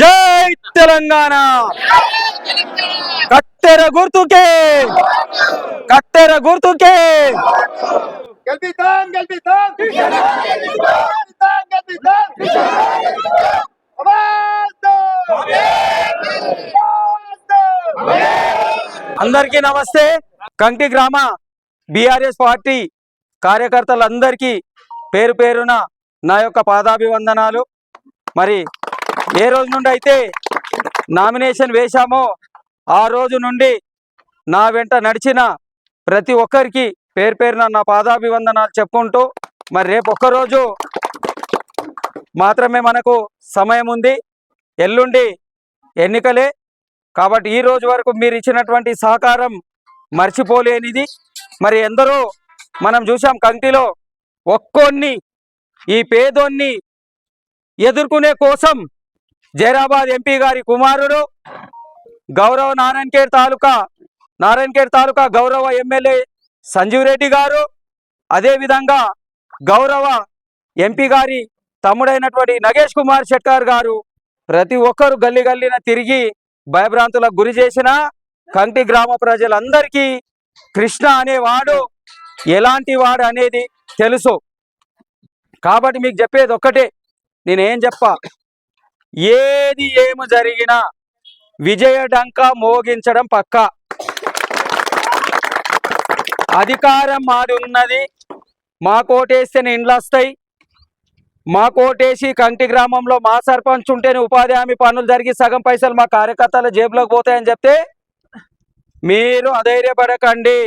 జై తెలంగాణ కత్తెర గుర్తుకే కత్తెర గుర్తుకే గెలిపిద్దాం గెలిపిద్దాం గెలిపిద్దాం గెలిపిద్దాం అందరికీ నమస్తే। కంకి గ్రామ బీఆర్ఎస్ పార్టీ కార్యకర్తలందరికీ పేరు పేరున నా యొక్క పాదాభివందనాలు. మరి ఏ రోజు నుండి అయితే నామినేషన్ వేశామో ఆ రోజు నుండి నా వెంట నడిచిన ప్రతి ఒక్కరికి పేరు పేరున నా పాదాభివందనాలు చెప్పుకుంటూ మరి రేపు ఒక్కరోజు మాత్రమే మనకు సమయం ఉంది. ఎల్లుండి ఎన్నికలే. కాబట్టి ఈ రోజు వరకు మీరు ఇచ్చినటువంటి సహకారం మర్చిపోలేనిది. మరి ఎందరో మనం చూసాం కంటిలో ఒక్కోన్ని ఈ పేదోన్ని ఎదుర్కొనే కోసం జైరాబాద్ ఎంపీ గారి కుమారుడు గౌరవ నారాయణఖేడ్ తాలూకా నారాయణఖేడ్ తాలూకా గౌరవ ఎమ్మెల్యే సంజీవ్ రెడ్డి గారు అదేవిధంగా గౌరవ ఎంపీ గారి తమ్ముడైనటువంటి నగేష్ కుమార్ షెట్టార్ గారు ప్రతి ఒక్కరు గల్లి గల్లిన తిరిగి భయభ్రాంతులకు గురి చేసినా కంటి గ్రామ ప్రజలందరికీ కృష్ణ అనేవాడు ఎలాంటి వాడు అనేది తెలుసు. కాబట్టి మీకు చెప్పేది ఒక్కటే నేనేం చెప్ప? ఏది ఏమి జరిగినా విజయ డంక మోగించడం పక్కా. అధికారం మాది ఉన్నది మా కోటేస్తే ఇండ్లు వస్తాయి. మా కోటేసి కంటి గ్రామంలో మా సర్పంచ్ ఉంటేనే ఉపాధి హామీ పనులు జరిగి సగం పైసలు మా కార్యకర్తల జేబులోకి పోతాయని చెప్తే మీరు అధైర్యపడకండి.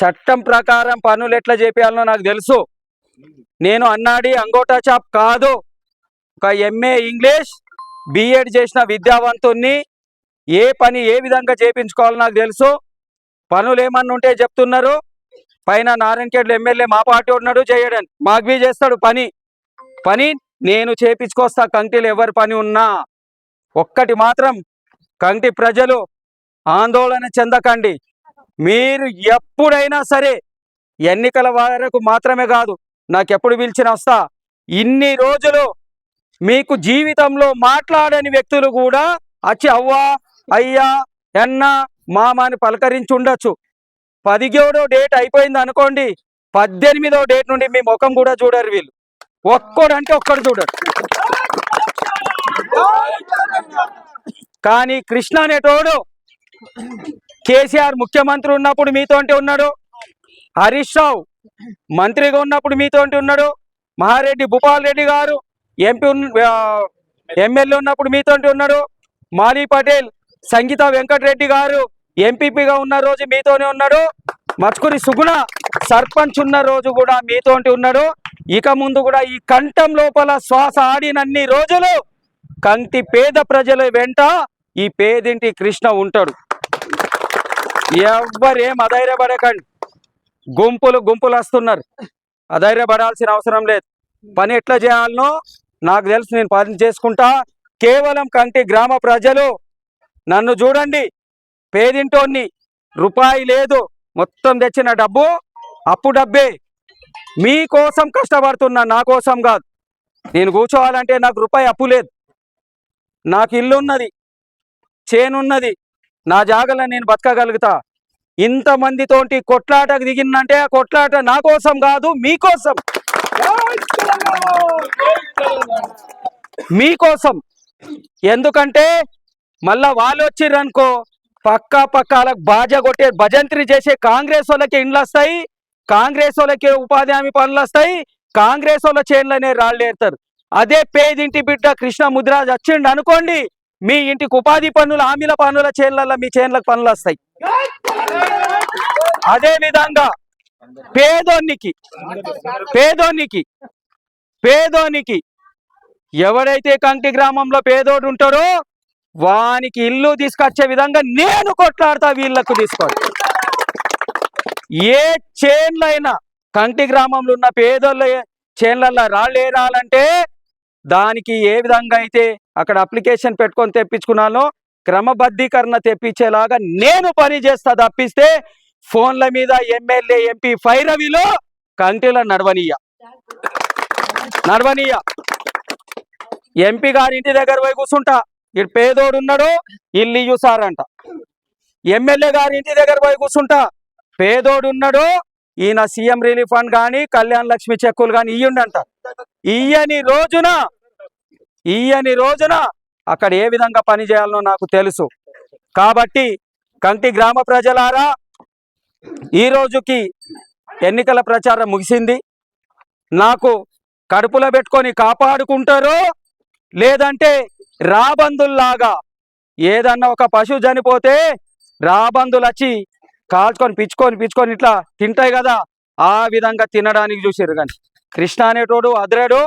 చట్టం ప్రకారం పనులు ఎట్లా చేపియాలనో నాకు తెలుసు. నేను అన్నాడి అంగోటా చాప్ కాదు. ఒక ఎంఏ ఇంగ్లీష్ బిఎడ్ చేసిన విద్యావంతుణ్ణి ఏ పని ఏ విధంగా చేపించుకోవాలో నాకు తెలుసు. పనులు ఏమన్నా ఉంటే చెప్తున్నారు. పైన నారాయణఖేడ్లో ఎమ్మెల్యే మా పార్టీ ఉన్నాడు చేయడని మాకు చేస్తాడు పని. పని నేను చేపించుకొస్తా. కంటిలో ఎవరి పని ఉన్నా. ఒక్కటి మాత్రం కంటి ప్రజలు ఆందోళన చెందకండి. మీరు ఎప్పుడైనా సరే ఎన్నికల వరకు మాత్రమే కాదు నాకు ఎప్పుడు పిలిచిన వస్తా. ఇన్ని రోజులు మీకు జీవితంలో మాట్లాడని వ్యక్తులు కూడా అచ్చి అవ్వా అయ్యా ఎన్న మామాని పలకరించి ఉండొచ్చు. పదిహేడో డేట్ అయిపోయింది అనుకోండి పద్దెనిమిదో డేట్ నుండి మీ ముఖం కూడా చూడరు వీళ్ళు. ఒక్కడంటే ఒక్కడు చూడరు. కానీ కృష్ణ అనేటోడు కేసీఆర్ ముఖ్యమంత్రి ఉన్నప్పుడు మీతోంటి ఉన్నాడు. హరీష్ రావు మంత్రిగా ఉన్నప్పుడు మీతోంటి ఉన్నాడు. మహారెడ్డి భూపాల్ రెడ్డి గారు ఎంపీ ఎమ్మెల్యే ఉన్నప్పుడు మీతోంటి ఉన్నాడు. మాలీ పటేల్ సంగీత వెంకటరెడ్డి గారు ఎంపీపీగా ఉన్న రోజు మీతోనే ఉన్నాడు. మచ్కురి సుగుణ సర్పంచ్ ఉన్న రోజు కూడా మీతోంటి ఉన్నాడు. ఇక ముందు కూడా ఈ కంఠం లోపల శ్వాస ఆడినన్ని రోజులు కంటి పేద ప్రజల వెంట ఈ పేదింటి కృష్ణ ఉంటాడు. ఎవరేం అధైర్యపడకండి. గుంపులు గుంపులు వస్తున్నారు అధైర్యపడాల్సిన అవసరం లేదు. పని ఎట్లా చేయాలనో నాకు తెలుసు నేను పని చేసుకుంటా. కేవలం కంటి గ్రామ ప్రజలు నన్ను చూడండి. పేదింటోన్ని రూపాయి లేదు మొత్తం తెచ్చిన డబ్బు అప్పు డబ్బే. మీకోసం కష్టపడుతున్నా నా కోసం కాదు. నేను కూర్చోవాలంటే నాకు రూపాయి అప్పు లేదు. నాకు ఇల్లు ఉన్నది చేనున్నది నా జాగలో నేను బతకగలుగుతా. ఇంతమందితోటి కొట్లాటకు దిగిందంటే ఆ కొట్లాట నా కోసం కాదు మీకోసం మీకోసం ఎందుకంటే మళ్ళా వాళ్ళు వచ్చిర్రనుకో పక్క పక్కాలకు బాజా కొట్టే భజంత్రి చేసే కాంగ్రెస్ వాళ్ళకి ఇండ్లు వస్తాయి కాంగ్రెస్ వాళ్ళకి ఉపాధి హామీ పనులు వస్తాయి కాంగ్రెస్ వాళ్ళ చేన్లనే రాళ్ళు ఏరుతారు. అదే పేదింటి బిడ్డ కృష్ణ ముద్రాజ్ వచ్చిండు అనుకోండి మీ ఇంటికి ఉపాధి పనులు హామీల పనుల చేన్లలో మీ చేన్లకు పనులు వస్తాయి. అదే విధంగా పేదోనికి పేదోనికి పేదోనికి ఎవడైతే కంటి గ్రామంలో పేదోడు ఉంటారో వానికి ఇల్లు తీసుకొచ్చే విధంగా నేను కొట్లాడతా వీళ్ళకు తీసుకోండి. ఏ చేన్లైనా కంటి గ్రామంలో ఉన్న పేదోళ్ళ చేన్లలో రాళ్ళు రాలంటే దానికి ఏ విధంగా అయితే అక్కడ అప్లికేషన్ పెట్టుకొని తెప్పించుకున్నానో క్రమబద్ధీకరణ తెప్పించేలాగా నేను పని చేస్తా తప్పిస్తే ఫోన్ల మీద ఎమ్మెల్యే ఎంపీ ఫైరవిలో కంటిల నడవనీయ. నడవనీయ. ఎంపీ గారి ఇంటి దగ్గర పోయి కూర్చుంటా. ఇటు పేదోడు ఉన్నాడు ఇల్లు చూసారంట ఎమ్మెల్యే గారి ఇంటి దగ్గర పోయి కూర్చుంటా. పేదోడు ఉన్నాడు ఈయన సీఎం రిలీఫ్ ఫండ్ కానీ కళ్యాణ్ లక్ష్మి చెక్కులు కానీ ఇయ్యుండంట. ఇయ్యని రోజున ఈయని రోజున అక్కడ ఏ విధంగా పని చేయాలనో నాకు తెలుసు. కాబట్టి కంటి గ్రామ ప్రజలారా ఈ రోజుకి ఎన్నికల ప్రచారం ముగిసింది. నాకు కడుపులో పెట్టుకొని కాపాడుకుంటారు లేదంటే రాబందుల్లాగా ఏదన్నా ఒక పశువు చనిపోతే రాబందులు వచ్చి కాల్చుకొని పిచ్చుకొని పిచ్చుకొని ఇట్లా తింటాయి కదా ఆ విధంగా తినడానికి చూసారు కానీ. కృష్ణ అనేటోడు అదరడు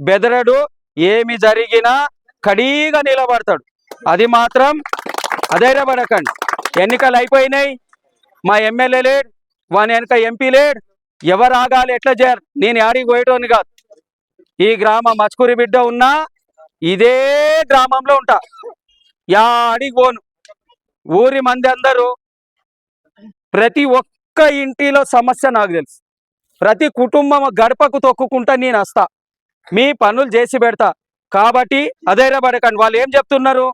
బెదరడు ఏమి జరిగినా కడీగా నిలబడతాడు. అది మాత్రం అధైర్యపడకండి. ఎన్నికలు అయిపోయినాయి. మా ఎమ్మెల్యే లేడు వాని వెనక ఎంపీ లేడు. ఎవరు ఆగాలి ఎట్లా చేయరు నేను ఆడికి పోయేటోని కాదు. ఈ గ్రామ మచ్కూరి బిడ్డ ఉన్నా ఇదే గ్రామంలో ఉంటా. యాడికి పోను. ఊరి మంది అందరూ ప్రతి ఒక్క ఇంటిలో సమస్య నాకు తెలుసు. ప్రతి కుటుంబం గడపకు తొక్కుకుంటా నేను వస్తా. మీ పనులు చేసి పెడతా. కాబట్టి అధైర్యపడకండి వాళ్ళు ఏం చెప్తున్నారు?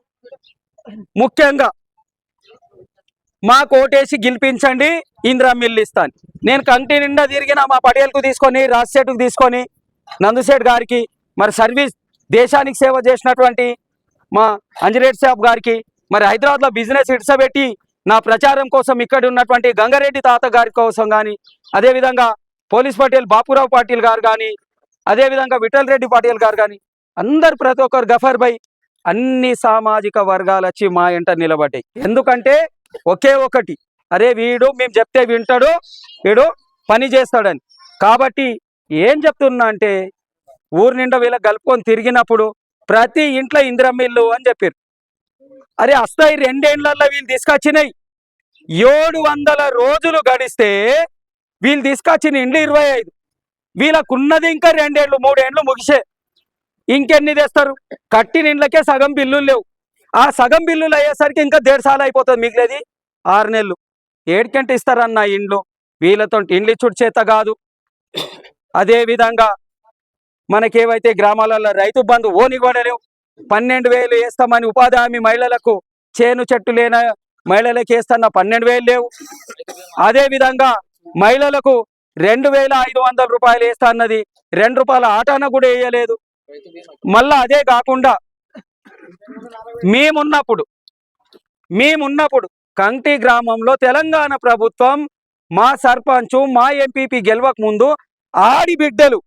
ముఖ్యంగా మా కోటేసి గెలిపించండి ఇందిరా మిల్లు ఇస్తాను. నేను కంటి నిండా తిరిగిన మా పటేల్కు తీసుకొని రాజశేఠ్కు తీసుకొని నందుశేఠ్ గారికి మరి సర్వీస్ దేశానికి సేవ చేసినటువంటి మా అంజరేట్ సాబ్ గారికి మరి హైదరాబాద్లో బిజినెస్ ఇడ్సబెట్టి నా ప్రచారం కోసం ఇక్కడ ఉన్నటువంటి గంగారెడ్డి తాత గారి కోసం కానీ అదేవిధంగా పోలీస్ పటేల్ బాపురావు పాటిల్ గారు కానీ అదేవిధంగా విఠల్ రెడ్డి పాటిల్ గారు కానీ అందరు ప్రతి ఒక్కరు గఫర్ బై అన్ని సామాజిక వర్గాలు వచ్చి మా ఎంట నిలబడ్డాయి. ఎందుకంటే ఒకే ఒకటి అరే వీడు మేము చెప్తే వింటాడు వీడు పని చేస్తాడని. కాబట్టి ఏం చెప్తున్నా అంటే ఊరు నిండా వీళ్ళ కలుపుకొని తిరిగినప్పుడు ప్రతి ఇంట్లో ఇందిరమ్మ ఇల్లు అని చెప్పారు అరే వస్తాయి రెండేండ్లల్లో వీళ్ళు తీసుకొచ్చినాయి. ఏడు వందల రోజులు గడిస్తే వీళ్ళు తీసుకొచ్చిన ఇండ్లు ఇరవై ఐదు. వీళ్ళకున్నది ఇంకా రెండేళ్ళు మూడేండ్లు ముగిసే. ఇంకెన్ని తెస్తారు? కట్టిన ఇండ్లకే సగం బిల్లులు లేవు. ఆ సగం బిల్లులు అయ్యేసరికి ఇంకా దేడు సార్లు అయిపోతుంది మిగిలేది? ఆరు నెలలు. ఏడికంటే ఇస్తారన్న ఇండ్లు? వీళ్ళతో ఇండ్లు ఇచ్చుడు చేత కాదు. అదే విధంగా మనకేవైతే గ్రామాలలో రైతు బంధు ఓనివ్వడలేవు పన్నెండు వేలు వేస్తామని ఉపాధి హామీ మహిళలకు చేను చెట్టు లేన మహిళలకు వేస్తున్న పన్నెండు వేలు లేవు. అదే విధంగా మహిళలకు రెండు వేల ఐదు వందల రూపాయలు వేస్తా అన్నది. రెండు రూపాయల ఆటాన కూడా వేయలేదు. మళ్ళా అదే కాకుండా మేమున్నప్పుడు మేమున్నప్పుడు కంటి గ్రామంలో తెలంగాణ ప్రభుత్వం మా సర్పంచ్ మా ఎంపీపీ గెలవక ముందు ఆడి బిడ్డలు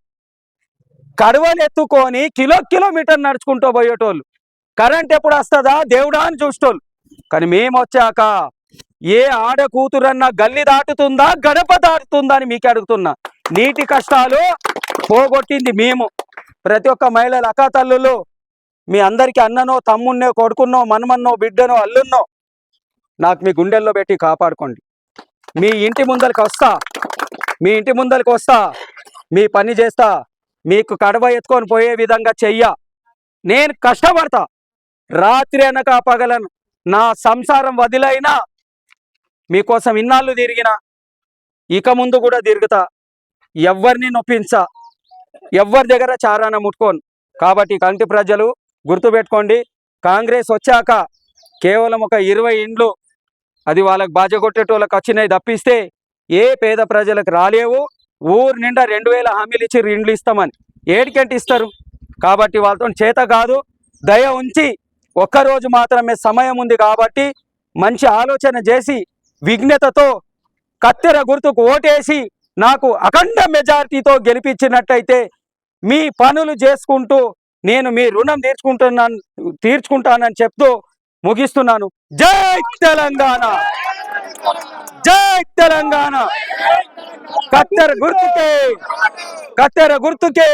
కడవలు కిలో కిలోమీటర్ నడుచుకుంటూ పోయేటోళ్ళు. కరెంట్ ఎప్పుడు వస్తుందా? దేవుడా అని చూసేటోళ్ళు. కానీ మేము వచ్చాక ఏ ఆడ కూతురన్నా గల్లి దాటుతుందా గడప దాటుతుందా అని మీకు అడుగుతున్నా. నీటి కష్టాలు పోగొట్టింది మేము. ప్రతి ఒక్క మహిళల అక్కతల్లులు మీ అందరికి అన్ననో తమ్మున్నో కొడుకున్నో మనమన్నో బిడ్డనో అల్లున్నో నాకు మీ గుండెల్లో పెట్టి కాపాడుకోండి. మీ ఇంటి ముందరికి వస్తా. మీ ఇంటి ముందరికి వస్తా. మీ పని చేస్తా. మీకు కడవ ఎత్తుకొని పోయే విధంగా చెయ్య. నేను కష్టపడతా. రాత్రి అనక పగలను. నా సంసారం వదిలైనా మీకోసం ఇన్నాళ్ళు తిరిగిన ఇక ముందు కూడా తిరుగుతా. ఎవరిని నొప్పించా ఎవరి దగ్గర చారాన ముట్టుకోను. కాబట్టి కంటి ప్రజలు గుర్తుపెట్టుకోండి కాంగ్రెస్ వచ్చాక కేవలం ఒక ఇరవై ఇండ్లు అది వాళ్ళకి బాజగొట్టేటోళ్ళకి వచ్చినాయి తప్పిస్తే ఏ పేద ప్రజలకు రాలేవు. ఊరు నిండా రెండు వేల హామీలు ఇచ్చి ఇండ్లు ఇస్తామని. ఏడికంటే ఇస్తారు? కాబట్టి వాళ్ళతో చేత కాదు దయ ఉంచి ఒక్కరోజు మాత్రమే సమయం ఉంది కాబట్టి మంచి ఆలోచన చేసి విఘ్నతతో కత్తెర గుర్తుకు ఓటేసి నాకు అఖండ మెజారిటీతో గెలిపించినట్టయితే మీ పనులు చేసుకుంటూ నేను మీ రుణం తీర్చుకుంటున్నాను తీర్చుకుంటానని చెప్తూ ముగిస్తున్నాను. జై తెలంగాణ! జై తెలంగాణ! కత్తెర గుర్తుకే! కత్తెర గుర్తుకే!